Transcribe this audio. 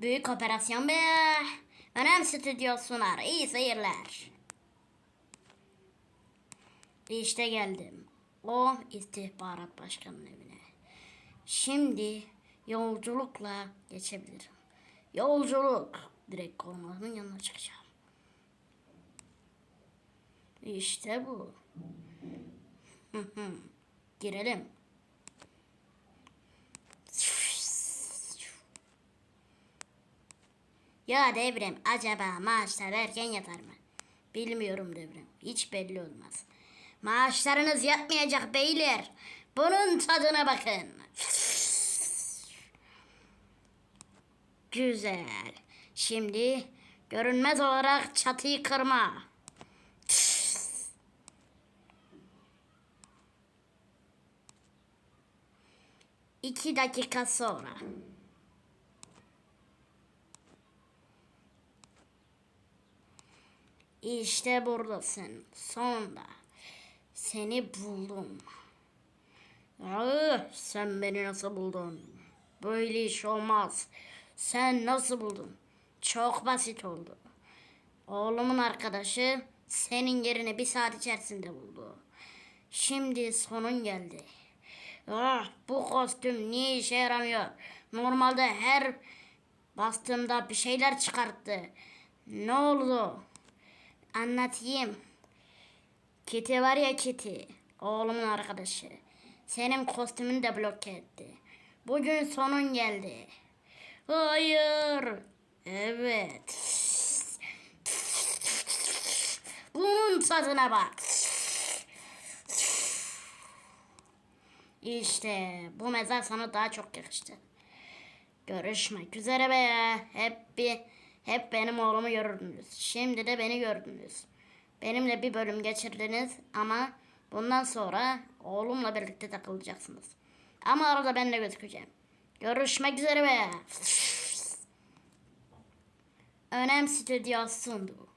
Büyük operasyon be. Önem stüdyo sunar. İyi seyirler. İşte geldim. O istihbarat başkanının evine. Şimdi yolculukla geçebilirim. Yolculuk. Direkt korumaların yanına çıkacağım. İşte bu. Girelim. Ya Devrem acaba maaşlar erken yatar mı? Bilmiyorum Devrem. Hiç belli olmaz. Maaşlarınız yatmayacak beyler. Bunun tadına bakın. Güzel. Şimdi görünmez olarak çatıyı kırma. İki dakika sonra. İşte buradasın. Sonunda. Seni buldum. Ah, sen beni nasıl buldun? Böyle iş olmaz. Sen nasıl buldun? Çok basit oldu. Oğlumun arkadaşı senin yerini bir saat içerisinde buldu. Şimdi sonun geldi. Ah, bu kostüm niye işe yaramıyor? Normalde her bastığımda bir şeyler çıkarttı. Ne oldu? Anlatayım. Kitty var ya Kitty, oğlumun arkadaşı. Senin kostümünü de bloke etti. Bugün sonun geldi. Hayır. Evet. Bunun tadına bak. İşte bu mezar sana daha çok yakıştı. Görüşmek üzere be. Hep bir hep benim oğlumu görürdünüz. Şimdi de beni gördünüz. Benimle bir bölüm geçirdiniz ama bundan sonra oğlumla birlikte takılacaksınız. Ama arada ben de gözükeceğim. Görüşmek üzere be. Önem Stüdyo sundu.